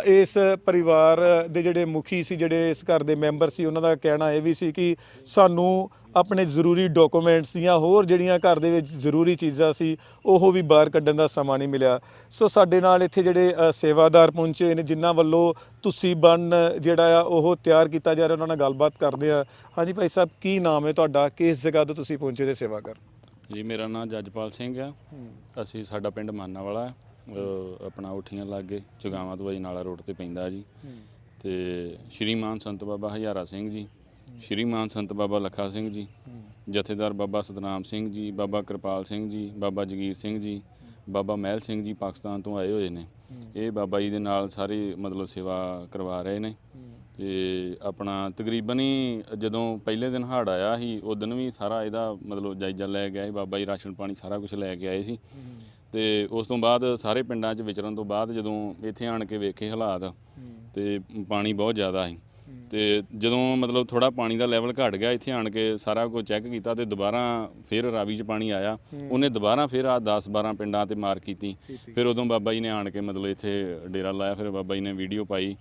ਇਸ ਪਰਿਵਾਰ ਦੇ ਜਿਹੜੇ ਮੁਖੀ ਸੀ, ਜਿਹੜੇ ਇਸ ਘਰ ਦੇ ਮੈਂਬਰ ਸੀ, ਉਹਨਾਂ ਦਾ ਕਹਿਣਾ ਇਹ ਵੀ ਸੀ ਕਿ ਸਾਨੂੰ ਆਪਣੇ ਜ਼ਰੂਰੀ ਡਾਕੂਮੈਂਟਸ ਜਾਂ ਹੋਰ ਜਿਹੜੀਆਂ ਘਰ ਦੇ ਵਿੱਚ ਜ਼ਰੂਰੀ ਚੀਜ਼ਾਂ ਸੀ, ਉਹ ਵੀ ਬਾਹਰ ਕੱਢਣ ਦਾ ਸਮਾਂ ਨਹੀਂ ਮਿਲਿਆ। ਸੋ ਸਾਡੇ ਨਾਲ ਇੱਥੇ ਜਿਹੜੇ ਸੇਵਾਦਾਰ ਪਹੁੰਚੇ ਨੇ, ਜਿਨ੍ਹਾਂ ਵੱਲੋਂ ਤੁਸੀਂ ਬਣ ਜਿਹੜਾ ਆ, ਉਹ ਤਿਆਰ ਕੀਤਾ ਜਾ ਰਿਹਾ, ਉਹਨਾਂ ਨਾਲ ਗੱਲਬਾਤ ਕਰਦੇ ਆ। ਹਾਂਜੀ ਭਾਈ ਸਾਹਿਬ, ਕੀ ਨਾਮ ਹੈ ਤੁਹਾਡਾ? ਕਿਸ ਜਗ੍ਹਾ ਤੋਂ ਤੁਸੀਂ ਪਹੁੰਚੇ ਤੇ ਸੇਵਾ ਕਰ ਜੀ, ਮੇਰਾ ਨਾਮ ਜੱਜਪਾਲ ਸਿੰਘ ਆ। ਅਸੀਂ ਸਾਡਾ ਪਿੰਡ ਮਾਨਾ ਵਾਲਾ ਅਹ ਆਪਣਾ ਉਠੀਆਂ ਲਾਗੇ ਚੁਗਾਵਾਂ ਤੋਂ ਨਾਲਾ ਰੋਡ ਤੇ ਪੈਂਦਾ ਜੀ। ਤੇ ਸ਼੍ਰੀਮਾਨ ਸੰਤ ਬਾਬਾ ਹਜ਼ਾਰਾ ਸਿੰਘ ਜੀ, ਸ਼੍ਰੀ ਮਾਨ ਸੰਤ ਬਾਬਾ ਲੱਖਾ ਸਿੰਘ ਜੀ, ਜਥੇਦਾਰ ਬਾਬਾ ਸਤਨਾਮ ਸਿੰਘ ਜੀ, ਬਾਬਾ ਕਿਰਪਾਲ ਸਿੰਘ ਜੀ, ਬਾਬਾ ਜਗੀਰ ਸਿੰਘ ਜੀ, ਬਾਬਾ ਮਹਿਲ ਸਿੰਘ ਜੀ ਪਾਕਿਸਤਾਨ ਤੋਂ ਆਏ ਹੋਏ ਨੇ। ਇਹ ਬਾਬਾ ਜੀ ਦੇ ਨਾਲ ਸਾਰੇ ਮਤਲਬ ਸੇਵਾ ਕਰਵਾ ਰਹੇ ਨੇ। ਤੇ ਆਪਣਾ ਤਕਰੀਬਨ ਹੀ ਜਦੋਂ ਪਹਿਲੇ ਦਿਨ ਹੜ ਆਇਆ ਸੀ ਉਸ ਦਿਨ ਵੀ ਸਾਰਾ ਇਹਦਾ ਮਤਲਬ ਜਾਇਜ਼ਾ ਲੈ ਗਿਆ ਸੀ ਬਾਬਾ ਜੀ ਰਾਸ਼ਨ ਪਾਣੀ ਸਾਰਾ ਕੁਝ ਲੈ ਕੇ ਆਏ ਸੀ। ਤੇ ਉਸ ਤੋਂ ਬਾਅਦ ਸਾਰੇ ਪਿੰਡਾਂ 'ਚ ਵਿਚਰਨ ਤੋਂ ਬਾਅਦ ਜਦੋਂ ਇੱਥੇ ਆਣ ਕੇ ਵੇਖੇ ਹਾਲਾਤ ਤੇ ਪਾਣੀ ਬਹੁਤ ਜ਼ਿਆਦਾ ਸੀ। ਤੇ ਜਦੋਂ ਮਤਲਬ ਥੋੜਾ ਪਾਣੀ ਦਾ ਲੈਵਲ ਘਟ ਗਿਆ ਇੱਥੇ ਆਣ ਕੇ ਸਾਰਾ ਕੁਝ ਚੈੱਕ ਕੀਤਾ ਤੇ ਦੁਬਾਰਾ ਫਿਰ ਰਾਵੀ 'ਚ ਪਾਣੀ ਆਇਆ। ਉਹਨੇ ਦੁਬਾਰਾ ਫਿਰ ਆ 10 12 ਪਿੰਡਾਂ ਤੇ ਮਾਰ ਕੀਤੀ। ਫਿਰ ਉਦੋਂ ਬਾਬਾ ਜੀ ਨੇ ਆਣ ਕੇ ਮਤਲਬ ਇੱਥੇ ਡੇਰਾ ਲਾਇਆ ਫਿਰ ਬਾਬਾ ਜੀ ਨੇ ਵੀਡੀਓ ਪਾਈ।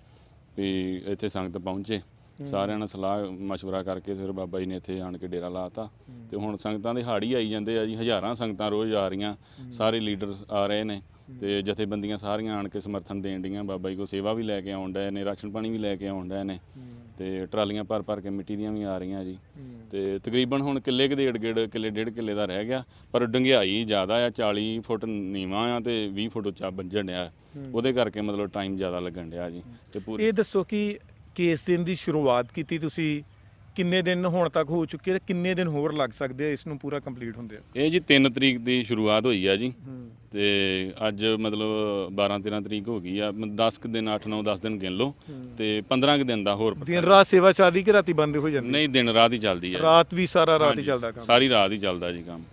ਵੀ ਇੱਥੇ ਸੰਗਤ ਪਹੁੰਚੇ ਸਾਰਿਆਂ ਨਾਲ ਸਲਾਹ مشورہ ਕਰਕੇ ਫਿਰ ਬਾਬਾ ਜੀ ਨੇ ਇੱਥੇ ਆਣ ਕੇ ਡੇਰਾ ਲਾਤਾ ਤੇ ਹੁਣ ਸੰਗਤਾਂ ਦੇ ਹਾੜੀ ਆਈ ਜਾਂਦੇ ਆ ਜੀ ਹਜ਼ਾਰਾਂ ਸੰਗਤਾਂ ਰੋਜ਼ ਆ ਰਹੀਆਂ ਸਾਰੇ ਲੀਡਰ ਆ ਰਹੇ ਨੇ ਤੇ ਜਥੇਬੰਦੀਆਂ ਸਾਰੀਆਂ ਆਣ ਕੇ ਸਮਰਥਨ ਦੇਣ ਡੀਆਂ ਬਾਬਾ ਜੀ ਕੋ ਸੇਵਾ ਵੀ ਲੈ ਕੇ ਆਉਣ ਡਏ ਨੇ ਰਾਸ਼ਨ ਪਾਣੀ ਵੀ ਲੈ ਕੇ ਆਉਣ ਡਏ ਨੇ ਤੇ ਟਰਾਲੀਆਂ ਭਰ ਭਰ ਕੇ ਮਿੱਟੀ ਦੀਆਂ ਵੀ ਆ ਰਹੀਆਂ ਜੀ। ਤੇ ਤਕਰੀਬਨ ਹੁਣ ਕਿੱਲੇ ਕੁ ਦੇ ਏੜ ਕਿੱਲੇ ਡੇਢ ਕਿੱਲੇ ਦਾ ਰਹਿ ਗਿਆ ਪਰ ਡੰਗਿਆਈ ਜ਼ਿਆਦਾ ਆ 40 ਫੁੱਟ ਨੀਵਾਂ ਆ ਤੇ 20 ਫੁੱਟ ਉੱਚਾ ਵੱਜਣ ਡਿਆ। ਉਹਦੇ ਕਰਕੇ ਮਤਲਬ ਟਾਈਮ ਜ਼ਿਆਦਾ ਲੱਗਣ ਡਿਆ ਜੀ ਤੇ ਪੂਰੀ ਇਹ ਦੱਸੋ ਕਿ ਕੇਸ ਦਿਨ ਦੀ ਸ਼ੁਰੂਆਤ ਕੀਤੀ ਤੁਸੀਂ? ਕਿੰਨੇ ਦਿਨ ਹੁਣ ਤੱਕ ਹੋ ਚੁੱਕੇ ਤੇ ਕਿੰਨੇ ਦਿਨ ਹੋਰ ਲੱਗ ਸਕਦੇ ਆ ਇਸ ਨੂੰ ਪੂਰਾ ਕੰਪਲੀਟ ਹੁੰਦੇ ਆ? ਇਹ ਜੀ 3 ਤਰੀਕ ਦੀ ਸ਼ੁਰੂਆਤ ਹੋਈ ਆ ਜੀ। ਤੇ ਅੱਜ ਮਤਲਬ 12 13 ਤਰੀਕ ਹੋ ਗਈ ਆ 10 ਕੁ ਦਿਨ 8 9 10 ਦਿਨ ਗਿਣ ਲਓ। ਤੇ 15 ਕੁ ਦਿਨ ਦਾ ਹੋਰ ਦਿਨ ਰਾਤ ਸੇਵਾ ਚੱਲ ਰਹੀ ਕਿ ਰਾਤੀ ਬੰਦ ਹੋ ਜਾਂਦੀ? ਨਹੀਂ ਦਿਨ ਰਾਤ ਹੀ ਚੱਲਦੀ ਆ। ਰਾਤ ਵੀ ਸਾਰਾ ਰਾਤ ਹੀ ਚੱਲਦਾ ਕੰਮ? ਸਾਰੀ ਰਾਤ ਹੀ ਚੱਲਦਾ ਜੀ ਕੰਮ।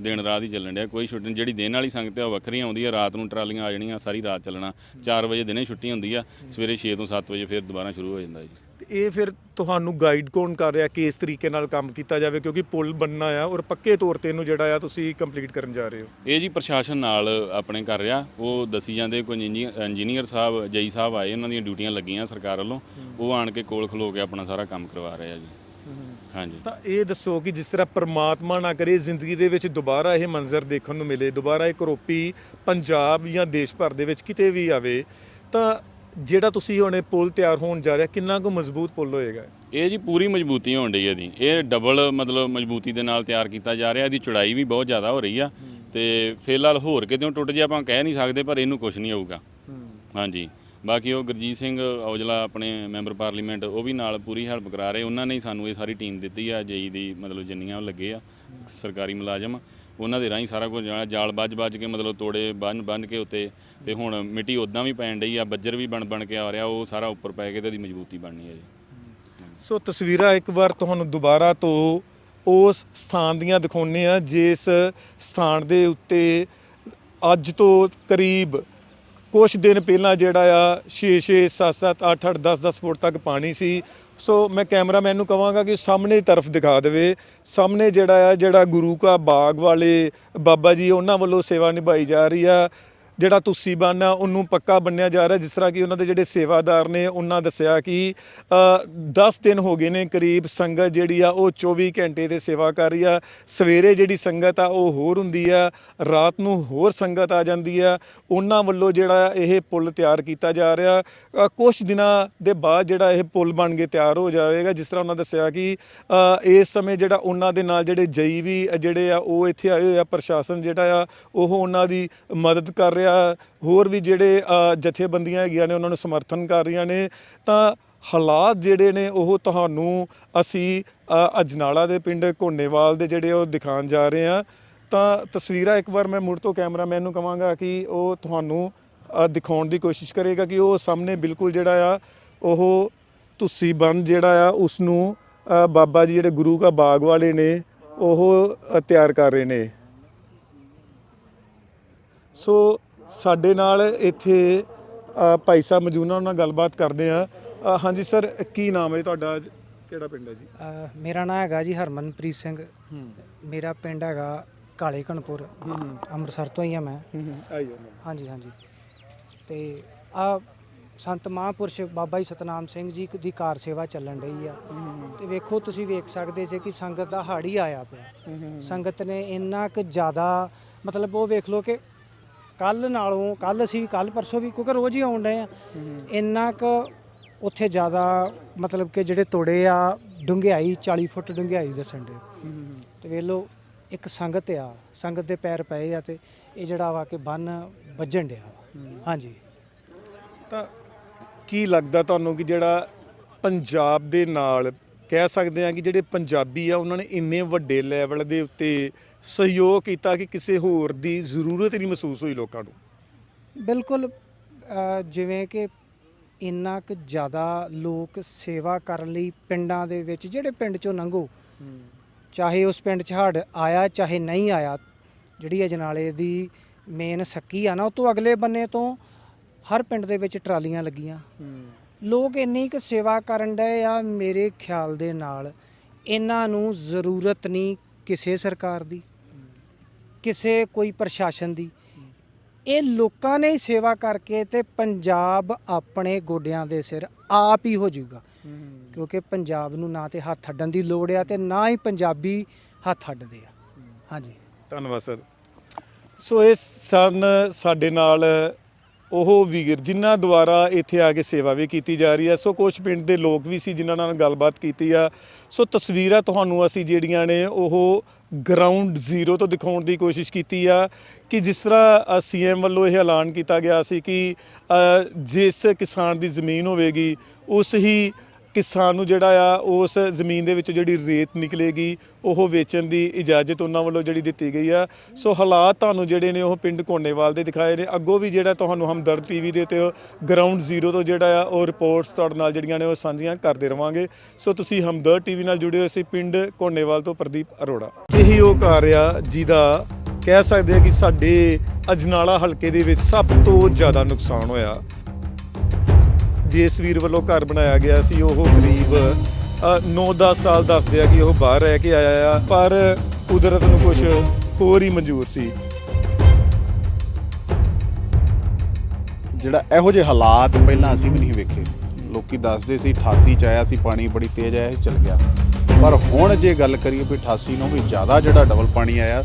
ਦਿਨ ਰਾਤ ਹੀ ਚੱਲਣ ਡਿਆ ਕੋਈ ਛੁੱਟੀ। ਜਿਹੜੀ ਦਿਨ ਵਾਲੀ ਸੰਗਤ ਆ ਉਹ ਵੱਖਰੀ ਆਉਂਦੀ ਆ। ਰਾਤ ਨੂੰ ਟਰਾਲੀਆਂ ਆ ਜਾਣੀਆਂ ਸਾਰੀ ਰਾਤ ਚੱਲਣਾ। 4 ਵਜੇ ਦਿਨੇ ਛੁੱਟੀ ਹੁੰਦੀ ਆ। ਸਵੇਰੇ 6 ਤੋਂ 7 ਵਜੇ ਫਿਰ ਦੁਬਾਰਾ ਸ਼ੁਰੂ ਹੋ ਜਾਂਦਾ ਜੀ। ਤੇ ਇਹ ਫਿਰ ਤੁਹਾਨੂੰ ਗਾਈਡ ਕੌਣ ਕਰ ਰਿਹਾ ਕਿ ਇਸ ਤਰੀਕੇ ਨਾਲ ਕੰਮ ਕੀਤਾ ਜਾਵੇ? ਕਿਉਂਕਿ ਪੁਲ ਬੰਨਣਾ ਆ ਔਰ ਪੱਕੇ ਤੌਰ ਤੇ ਇਹਨੂੰ ਜਿਹੜਾ ਆ ਤੁਸੀਂ ਕੰਪਲੀਟ ਕਰਨ ਜਾ ਰਹੇ ਹੋ। ਇਹ ਜੀ ਪ੍ਰਸ਼ਾਸਨ ਨਾਲ ਆਪਣੇ ਕਰ ਰਿਹਾ। ਉਹ ਦੱਸੀ ਜਾਂਦੇ ਕੋਈ ਇੰਜੀ- ਇੰਜੀਨੀਅਰ ਸਾਹਿਬ ਜਈ ਸਾਹਿਬ ਆਏ ਉਹਨਾਂ ਦੀਆਂ ਡਿਊਟੀਆਂ ਲੱਗੀਆਂ ਸਰਕਾਰ ਵੱਲੋਂ। ਉਹ ਆਣ ਕੇ ਕੋਲ ਖਲੋ ਕੇ ਆਪਣਾ ਸਾਰਾ ਕੰਮ ਕਰਵਾ ਰਹੇ ਆ ਜੀ। ਹਾਂਜੀ। ਤਾਂ ਇਹ ਦੱਸੋ ਕਿ ਜਿਸ ਤਰ੍ਹਾਂ ਪ੍ਰਮਾਤਮਾ ਨਾ ਕਰੇ ਜ਼ਿੰਦਗੀ ਦੇ ਵਿੱਚ ਦੁਬਾਰਾ ਇਹ ਮੰਜ਼ਰ ਦੇਖਣ ਨੂੰ ਮਿਲੇ ਦੁਬਾਰਾ ਇਹ ਕਰੋਪੀ ਪੰਜਾਬ ਜਾਂ ਦੇਸ਼ ਭਰ ਦੇ ਵਿੱਚ ਕਿਤੇ ਵੀ ਆਵੇ ਤਾਂ ਜਿਹੜਾ ਤੁਸੀਂ ਹੁਣ ਇਹ ਪੁਲ ਤਿਆਰ ਹੋਣ ਜਾ ਰਿਹਾ ਕਿੰਨਾ ਕੁ ਮਜ਼ਬੂਤ ਪੁਲ ਹੋਏਗਾ? ਇਹ ਜੀ ਪੂਰੀ ਮਜ਼ਬੂਤੀ ਹੋਣ ਡਈ ਇਹਦੀ ਇਹ ਡਬਲ ਮਤਲਬ ਮਜ਼ਬੂਤੀ ਦੇ ਨਾਲ ਤਿਆਰ ਕੀਤਾ ਜਾ ਰਿਹਾ ਇਹਦੀ ਚੌੜਾਈ ਵੀ ਬਹੁਤ ਜ਼ਿਆਦਾ ਹੋ ਰਹੀ ਆ। ਤੇ ਫਿਲਹਾਲ ਹੋਰ ਕਿਤੇ ਟੁੱਟ ਜੇ ਆਪਾਂ ਕਹਿ ਨਹੀਂ ਸਕਦੇ ਪਰ ਇਹਨੂੰ ਕੁਝ ਨਹੀਂ ਹੋਊਗਾ। ਹਾਂਜੀ। ਬਾਕੀ ਉਹ ਗੁਰਜੀਤ ਸਿੰਘ ਔਜਲਾ ਆਪਣੇ ਮੈਂਬਰ ਪਾਰਲੀਮੈਂਟ ਉਹ ਵੀ ਨਾਲ ਪੂਰੀ ਹੈਲਪ ਕਰਾ ਰਹੇ। ਉਹਨਾਂ ਨੇ ਹੀ ਸਾਨੂੰ ਇਹ ਸਾਰੀ ਟੀਮ ਦਿੱਤੀ ਆ ਜੇਈ ਦੀ ਮਤਲਬ ਜਿੰਨੀਆਂ ਲੱਗੇ ਆ ਸਰਕਾਰੀ ਮੁਲਾਜ਼ਮ। ਉਹਨਾਂ ਦੇ ਰਾਹੀਂ ਸਾਰਾ ਕੁਝ ਜਾਣਾ, ਜਾਲ ਵੱਜ ਵੱਜ ਕੇ ਮਤਲਬ ਤੋੜੇ ਬੰਨ ਬੰਨ ਕੇ ਉੱਤੇ, ਤੇ ਹੁਣ ਮਿੱਟੀ ਉਦਾਂ ਵੀ ਪੈਣ ਡਈ ਆ, ਬੱਜਰ ਵੀ ਬਣ ਬਣ ਕੇ ਆ ਰਿਹਾ, ਉਹ ਸਾਰਾ ਉੱਪਰ ਪੈ ਕੇ ਤੇ ਉਹਦੀ ਮਜ਼ਬੂਤੀ ਬਣਨੀ ਹੈ ਜੀ। ਸੋ ਤਸਵੀਰਾਂ ਇੱਕ ਵਾਰ ਤੁਹਾਨੂੰ ਦੁਬਾਰਾ ਤੋਂ ਉਸ ਸਥਾਨ ਦੀਆਂ ਦਿਖਾਉਂਦੇ ਆ ਜਿਸ ਸਥਾਨ ਦੇ ਉੱਤੇ ਅੱਜ ਤੋਂ ਕਰੀਬ ਕੁਝ ਦਿਨ ਪਹਿਲਾਂ ਜਿਹੜਾ ਆ 6 6 7 7 8 8 10 10 ਫੁੱਟ ਤੱਕ ਪਾਣੀ ਸੀ। ਸੋ ਮੈਂ ਕੈਮਰਾਮੈਨ ਨੂੰ ਕਹਾਂਗਾ ਕਿ ਸਾਹਮਣੇ ਤਰਫ ਦਿਖਾ ਦੇਵੇ। ਸਾਹਮਣੇ ਜਿਹੜਾ ਆ, ਜਿਹੜਾ ਗੁਰੂ ਕਾ ਬਾਗ ਵਾਲੇ ਬਾਬਾ ਜੀ, ਉਹਨਾਂ ਵੱਲੋਂ ਸੇਵਾ ਨਿਭਾਈ ਜਾ ਰਹੀ ਆ। ਜਿਹੜਾ ਤੁਸੀਂ ਬੰਨ ਆ ਉਹਨੂੰ ਪੱਕਾ ਬੰਨਿਆ ਜਾ ਰਿਹਾ ਜਿਸ ਤਰ੍ਹਾਂ ਕਿ ਉਹਨਾਂ ਦੇ ਜਿਹੜੇ ਸੇਵਾਦਾਰ ਨੇ ਉਹਨਾਂ ਦੱਸਿਆ ਕਿ ਅ, 10 ਦਿਨ ਹੋ ਗਏ ਨੇ ਕਰੀਬ ਸੰਗਤ ਜਿਹੜੀ ਆ ਉਹ 24 ਘੰਟੇ 'ਤੇ ਸੇਵਾ ਕਰ ਰਹੀ ਆ। ਸਵੇਰੇ ਜਿਹੜੀ ਸੰਗਤ ਆ ਉਹ ਹੋਰ ਹੁੰਦੀ ਆ ਰਾਤ ਨੂੰ ਹੋਰ ਸੰਗਤ ਆ ਜਾਂਦੀ ਆ। ਉਹਨਾਂ ਵੱਲੋਂ ਜਿਹੜਾ ਇਹ ਪੁਲ ਤਿਆਰ ਕੀਤਾ ਜਾ ਰਿਹਾ। ਅ, ਕੁਛ ਦਿਨਾਂ ਦੇ ਬਾਅਦ ਜਿਹੜਾ ਇਹ ਪੁਲ ਬਣ ਕੇ ਤਿਆਰ ਹੋ ਜਾਵੇਗਾ ਜਿਸ ਤਰ੍ਹਾਂ ਉਹਨਾਂ ਦੱਸਿਆ ਕਿ ਇਸ ਸਮੇਂ ਜਿਹੜਾ ਉਹਨਾਂ ਦੇ ਨਾਲ ਜਿਹੜੇ ਜਈ ਵੀ ਜਿਹੜੇ ਆ ਉਹ ਇੱਥੇ ਆਏ ਹੋਏ ਆ ਪ੍ਰਸ਼ਾਸਨ ਜਿਹੜਾ ਆ ਉਹ ਉਹਨਾਂ ਦੀ ਮਦਦ ਕਰ ਰਿਹਾ ਹੋਰ ਵੀ ਜਿਹੜੇ ਜਥੇਬੰਦੀਆਂ ਹੈਗੀਆਂ ਨੇ, ਉਹਨਾਂ ਨੂੰ ਸਮਰਥਨ ਕਰ ਰਹੀਆਂ ਨੇ, ਤਾਂ ਹਾਲਾਤ ਜਿਹੜੇ ਨੇ, ਉਹ ਤੁਹਾਨੂੰ ਅਸੀਂ ਅਜਨਾਲਾ ਦੇ ਪਿੰਡ ਘੋਨੇਵਾਲ ਦੇ ਜਿਹੜੇ ਉਹ ਦਿਖਾਉਣ ਜਾ ਰਹੇ ਆ ਤਾਂ ਤਸਵੀਰਾਂ ਇੱਕ ਵਾਰ ਮੈਂ ਮੁੜ ਤੋਂ ਕੈਮਰਾਮੈਨ ਨੂੰ ਕਵਾਂਗਾ ਕਿ ਉਹ ਤੁਹਾਨੂੰ ਦਿਖਾਉਣ ਦੀ ਕੋਸ਼ਿਸ਼ ਕਰੇਗਾ ਕਿ ਉਹ ਸਾਹਮਣੇ ਬਿਲਕੁਲ ਜਿਹੜਾ ਆ, ਉਹ ਤੁਸੀਂ ਬਨ ਜਿਹੜਾ ਆ, ਉਸ ਨੂੰ ਬਾਬਾ ਜੀ ਜਿਹੜੇ ਗੁਰੂ ਕਾ ਬਾਗ ਵਾਲੇ ਨੇ, ਉਹ ਤਿਆਰ ਕਰ ਰਹੇ ਨੇ। ਸੋ ਸਾਡੇ ਨਾਲ ਇੱਥੇ ਭਾਈ ਸਾਹਿਬ ਮਜੂਨਾ ਉਹਨਾਂ ਨਾਲ ਗੱਲਬਾਤ ਕਰਦੇ ਆ। ਹਾਂਜੀ ਸਰ ਕੀ ਨਾਮ ਹੈ ਤੁਹਾਡਾ? ਕਿਹੜਾ ਪਿੰਡ ਹੈ ਜੀ? ਮੇਰਾ ਨਾਮ ਹੈਗਾ ਜੀ ਹਰਮਨਪ੍ਰੀਤ ਸਿੰਘ। ਮੇਰਾ ਪਿੰਡ ਹੈਗਾ ਕਾਲੇ ਕਣਪੁਰ ਅੰਮ੍ਰਿਤਸਰ ਤੋਂ ਹੀ ਆ ਮੈਂ। ਹਾਂਜੀ ਹਾਂਜੀ। ਤੇ ਆ ਸੰਤ ਮਹਾਂਪੁਰਸ਼ ਬਾਬਾ ਜੀ ਸਤਨਾਮ ਸਿੰਘ ਜੀ ਦੀ ਕਾਰ ਸੇਵਾ ਚੱਲਣ ਰਹੀ ਆ। ਤੇ ਵੇਖੋ ਤੁਸੀਂ ਵੇਖ ਸਕਦੇ ਜੇ ਕਿ ਸੰਗਤ ਦਾ ਹੜ ਆਇਆ ਪਿਆ। ਸੰਗਤ ਨੇ ਇੰਨਾ ਕੁ ਜ਼ਿਆਦਾ ਮਤਲਬ ਉਹ ਵੇਖ ਲਓ ਕਿ ਕੱਲ ਨਾਲੋਂ, ਕੱਲ ਅਸੀਂ ਕੱਲ ਪਰਸੋਂ ਵੀ, ਕਿਉਂਕਿ ਰੋਜ਼ ਹੀ ਆਉਣ ਡਏ ਆ। ਇੰਨਾ ਕੁ ਉੱਥੇ ਜ਼ਿਆਦਾ ਮਤਲਬ ਕਿ ਜਿਹੜੇ ਤੋੜੇ ਆ ਡੁੰਗਿਆਈ 40 ਫੁੱਟ ਡੁੰਗਿਆਈ ਦੱਸਣ ਦੇ ਤੇ ਵੇਖ ਲਓ, ਇੱਕ ਸੰਗਤ ਆ, ਸੰਗਤ ਦੇ ਪੈਰ ਪਏ ਆ ਤੇ ਇਹ ਜਿਹੜਾ ਵਾ ਕਿ ਬੰਨ ਵੱਜਣ ਡਿਆ। ਹਾਂਜੀ। ਤਾਂ ਕੀ ਲੱਗਦਾ ਤੁਹਾਨੂੰ ਕਿ ਜਿਹੜਾ ਪੰਜਾਬ ਦੇ ਨਾਲ, ਕਹਿ ਸਕਦੇ ਆ ਕਿ ਜਿਹੜੇ ਪੰਜਾਬੀ ਆ, ਉਹਨਾਂ ਨੇ ਇੰਨੇ ਵੱਡੇ ਲੈਵਲ ਦੇ ਉੱਤੇ ਸਹਿਯੋਗ ਕੀਤਾ ਕਿ ਕਿਸੇ ਹੋਰ ਦੀ ਜ਼ਰੂਰਤ ਹੀ ਨਹੀਂ ਮਹਿਸੂਸ ਹੋਈ ਲੋਕਾਂ ਨੂੰ? ਬਿਲਕੁਲ ਜਿਵੇਂ ਕਿ ਇੰਨਾ ਕੁ ਜ਼ਿਆਦਾ ਲੋਕ ਸੇਵਾ ਕਰਨ ਲਈ ਪਿੰਡਾਂ ਦੇ ਵਿੱਚ, ਜਿਹੜੇ ਪਿੰਡ ਚੋਂ ਲੰਘੋ, ਚਾਹੇ ਉਸ ਪਿੰਡ 'ਚ ਹੜ੍ਹ ਆਇਆ, ਚਾਹੇ ਨਹੀਂ ਆਇਆ, ਜਿਹੜੀ ਅਜਨਾਲੇ ਦੀ ਮੇਨ ਸੱਕੀ ਆ ਨਾ, ਉਹ ਤੋਂ ਅਗਲੇ ਬੰਨੇ ਤੋਂ ਹਰ ਪਿੰਡ ਦੇ ਵਿੱਚ ਟਰਾਲੀਆਂ ਲੱਗੀਆਂ। ਲੋਕ ਇੰਨੀ ਕੁ ਸੇਵਾ ਕਰਨ ਡਏ ਆ, ਮੇਰੇ ਖਿਆਲ ਦੇ ਨਾਲ, ਇਹਨਾਂ ਨੂੰ ਜ਼ਰੂਰਤ ਨਹੀਂ ਕਿਸੇ ਸਰਕਾਰ ਦੀ। ਕਿਸੇ ਕੋਈ ਪ੍ਰਸ਼ਾਸਨ ਦੀ। ਇਹ ਲੋਕਾਂ ਨੇ ਹੀ ਸੇਵਾ ਕਰਕੇ ਤੇ ਪੰਜਾਬ ਆਪਣੇ ਗੋਡਿਆਂ ਦੇ ਸਿਰ ਆਪ ਹੀ ਹੋ ਜਾਊਗਾ। ਕਿਉਂਕਿ ਪੰਜਾਬ ਨੂੰ ਨਾ ਤੇ ਹੱਥ ਅੱਡਣ ਦੀ ਲੋੜ ਆ ਤੇ ਨਾ ਹੀ ਪੰਜਾਬੀ ਹੱਥ ਅੱਡਦੇ ਆ। ਹਾਂਜੀ। ਧੰਨਵਾਦ, ਸਰ। ਸੋ ਇਸ ਸਨ ਸਾਡੇ ਨਾਲ ਉਹ ਵੀਰ ਜਿਨ੍ਹਾਂ ਦੁਆਰਾ ਇੱਥੇ ਆ ਕੇ ਸੇਵਾ ਵੀ ਕੀਤੀ ਜਾ ਰਹੀ ਹੈ। ਸੋ ਕੁਝ ਪਿੰਡ ਦੇ ਲੋਕ ਵੀ ਸੀ ਜਿਨ੍ਹਾਂ ਨਾਲ ਗੱਲਬਾਤ ਕੀਤੀ ਆ। ਸੋ ਤਸਵੀਰਾਂ ਤੁਹਾਨੂੰ ਅਸੀਂ ਜਿਹੜੀਆਂ ਨੇ ਉਹ ਗਰਾਊਂਡ ਜ਼ੀਰੋ ਤੋਂ ਦਿਖਾਉਣ ਦੀ ਕੋਸ਼ਿਸ਼ ਕੀਤੀ ਆ ਕਿ ਜਿਸ ਤਰ੍ਹਾਂ ਸੀਐਮ ਵੱਲੋਂ ਇਹ ਐਲਾਨ ਕੀਤਾ ਗਿਆ ਸੀ ਕਿ ਜਿਸ ਕਿਸਾਨ ਦੀ ਜ਼ਮੀਨ ਹੋਵੇਗੀ, ਉਸ ਹੀ ਕਿਸਾਨ ਨੂੰ ਜਿਹੜਾ ਆ, ਉਸ ਜ਼ਮੀਨ ਦੇ ਵਿੱਚ ਜਿਹੜੀ ਰੇਤ ਨਿਕਲੇਗੀ, ਉਹ ਵੇਚਣ ਦੀ ਇਜਾਜ਼ਤ ਉਹਨਾਂ ਵੱਲੋਂ ਜਿਹੜੀ ਦਿੱਤੀ ਗਈ ਆ। ਸੋ ਹਾਲਾਤ ਤੁਹਾਨੂੰ ਜਿਹੜੇ ਨੇ, ਉਹ ਪਿੰਡ ਕੋਨੇਵਾਲ ਦੇ ਦਿਖਾਏ ਨੇ। ਅੱਗੋਂ ਵੀ ਜਿਹੜਾ ਤੁਹਾਨੂੰ ਹਮਦਰਦ ਟੀਵੀ ਦੇ ਉੱਤੇ ਗਰਾਊਂਡ ਜ਼ੀਰੋ ਤੋਂ ਜਿਹੜਾ ਆ, ਉਹ ਰਿਪੋਰਟਸ ਤੁਹਾਡੇ ਨਾਲ ਜਿਹੜੀਆਂ ਨੇ, ਉਹ ਸਾਂਝੀਆਂ ਕਰਦੇ ਰਵਾਂਗੇ। ਸੋ ਤੁਸੀਂ ਹਮਦਰਦ ਟੀਵੀ ਨਾਲ ਜੁੜੇ ਹੋਏ ਸੀ ਪਿੰਡ ਕੋਨੇਵਾਲ ਤੋਂ ਪ੍ਰਦੀਪ ਅਰੋੜਾ। ਇਹੀ ਉਹ ਘਰ ਆ, ਜਿਹਦਾ ਕਹਿ ਸਕਦੇ ਆ ਕਿ ਸਾਡੇ ਅਜਨਾਲਾ ਹਲਕੇ ਦੇ ਵਿੱਚ ਸਭ ਤੋਂ ਜ਼ਿਆਦਾ ਨੁਕਸਾਨ ਹੋਇਆ। ਜਿਸ ਵੀਰ ਵੱਲੋਂ ਘਰ ਬਣਾਇਆ ਗਿਆ ਸੀ, ਉਹ ਗਰੀਬ 9-10 ਸਾਲ ਦੱਸਦੇ ਆ ਕਿ ਉਹ ਬਾਹਰ ਰਹਿ ਕੇ ਆਇਆ ਆ, ਪਰ ਕੁਦਰਤ ਨੂੰ ਕੁਝ ਹੋਰ ਹੀ ਮਨਜ਼ੂਰ ਸੀ। ਜਿਹੜਾ ਇਹੋ ਜਿਹੇ ਹਾਲਾਤ ਪਹਿਲਾਂ ਅਸੀਂ ਵੀ ਨਹੀਂ ਵੇਖੇ। ਲੋਕੀ ਦੱਸਦੇ ਸੀ 88 ਚ ਆਇਆ ਸੀ, ਪਾਣੀ ਬੜੀ ਤੇਜ਼ ਆਇਆ ਸੀ ਚਲ ਗਿਆ। ਪਰ ਹੁਣ ਜੇ ਗੱਲ ਕਰੀਏ ਵੀ 88 ਨੂੰ ਵੀ ਜ਼ਿਆਦਾ ਜਿਹੜਾ ਡਬਲ ਪਾਣੀ ਆਇਆ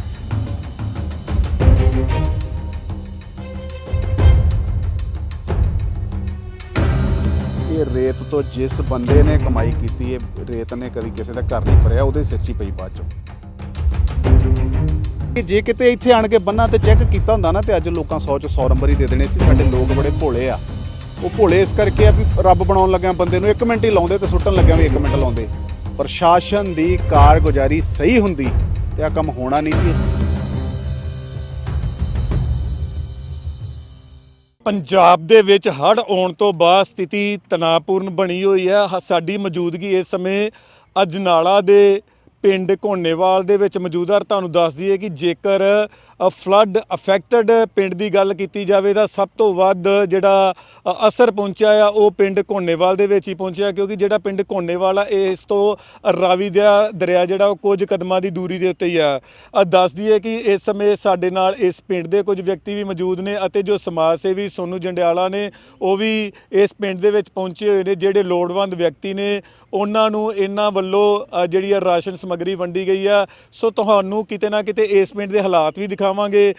ਰੇਤ ਤੋਂ ਜਿਸ ਬੰਦੇ ਨੇ ਕਮਾਈ ਕੀਤੀ ਹੈ ਰੇਤ ਨੇ ਕਦੀ ਕਿਸੇ ਦਾ ਘਰ ਨਹੀਂ ਭਰਿਆ, ਉਹਦੇ ਸੱਚੀ ਪਈ ਬਾਅਦ ਚੋਂ। ਕਿ ਜੇ ਕਿਤੇ ਇੱਥੇ ਆਣ ਕੇ ਬੰਨਾ ਤੇ ਚੈੱਕ ਕੀਤਾ ਹੁੰਦਾ ਨਾ, ਤੇ ਅੱਜ ਲੋਕਾਂ 100 ਚ 100 ਨੰਬਰ ਹੀ ਦੇ ਦੇਣੇ ਸੀ, ਸਾਡੇ ਲੋਕ ਬੜੇ ਭੋਲੇ ਆ। ਉਹ ਭੋਲੇ ਇਸ ਕਰਕੇ ਆ ਵੀ ਰੱਬ ਬਣਾਉਣ ਲੱਗਿਆ ਬੰਦੇ ਨੂੰ 1 ਮਿੰਟ ਹੀ ਲਾਉਂਦੇ ਤੇ ਸੁੱਟਣ ਲੱਗਿਆ ਵੀ 1 ਮਿੰਟ ਲਾਉਂਦੇ। ਪ੍ਰਸ਼ਾਸਨ ਦੀ ਕਾਰਗੁਜ਼ਾਰੀ ਸਹੀ ਹੁੰਦੀ, ਤੇ ਆ ਕੰਮ ਹੋਣਾ ਨਹੀਂ ਸੀ। ਪੰਜਾਬ ਦੇ ਵਿੱਚ ਹੜ੍ਹ ਆਉਣ ਤੋਂ ਬਾਅਦ ਸਥਿਤੀ ਤਣਾਅਪੂਰਨ ਬਣੀ ਹੋਈ ਹੈ। ਹ- ਸਾਡੀ ਮੌਜੂਦਗੀ ਇਸ ਸਮੇਂ ਅਜਨਾਲਾ ਦੇ ਪਿੰਡ ਘੋਨੇਵਾਲ ਦੇ ਵਿੱਚ ਮੌਜੂਦ ਹਾਂ ਤੁਹਾਨੂੰ ਦੱਸ ਦਈਏ ਕਿ ਜੇਕਰ ਫਲੱਡ ਅਫੈਕਟਡ ਪਿੰਡ ਦੀ ਗੱਲ ਕੀਤੀ ਜਾਵੇ ਤਾਂ ਸਭ ਤੋਂ ਵੱਧ ਜਿਹੜਾ ਅਸਰ ਪਹੁੰਚਿਆ ਆ ਉਹ ਪਿੰਡ ਘੋਨੇਵਾਲ ਦੇ ਵਿੱਚ ਹੀ ਪਹੁੰਚਿਆ ਕਿਉਂਕਿ ਜਿਹੜਾ ਪਿੰਡ ਘੋਨੇਵਾਲ ਆ ਇਹ ਇਸ ਤੋਂ ਰਾਵੀ ਦਾ ਦਰਿਆ ਜਿਹੜਾ ਉਹ ਕੁਝ ਕਦਮਾਂ ਦੀ ਦੂਰੀ ਦੇ ਉੱਤੇ ਹੀ ਆ। ਅ, ਦੱਸ ਦਈਏ ਕਿ ਇਸ ਸਮੇਂ ਸਾਡੇ ਨਾਲ ਇਸ ਪਿੰਡ ਦੇ ਕੁਝ ਵਿਅਕਤੀ ਵੀ ਮੌਜੂਦ ਨੇ ਅਤੇ ਜੋ ਸਮਾਜ ਸੇਵੀ ਸੋਨੂ ਜੰਡਿਆਲਾ ਨੇ ਉਹ ਵੀ ਇਸ ਪਿੰਡ ਦੇ ਵਿੱਚ ਪਹੁੰਚੇ ਹੋਏ ਨੇ ਜਿਹੜੇ ਲੋੜਵੰਦ ਵਿਅਕਤੀ ਨੇ ਉਹਨਾਂ ਨੂੰ ਇਹਨਾਂ ਵੱਲੋਂ ਜਿਹੜੀ ਆ ਰਾਸ਼ਨ ਸਮੱਗਰੀ ਵੰਡੀ ਗਈ ਆ। ਸੋ ਤੁਹਾਨੂੰ ਕਿਤੇ ਨਾ ਕਿਤੇ ਇਸ ਪਿੰਡ ਦੇ ਹਾਲਾਤ ਵੀ ਦਿਖਾਵਾਂਗੇ।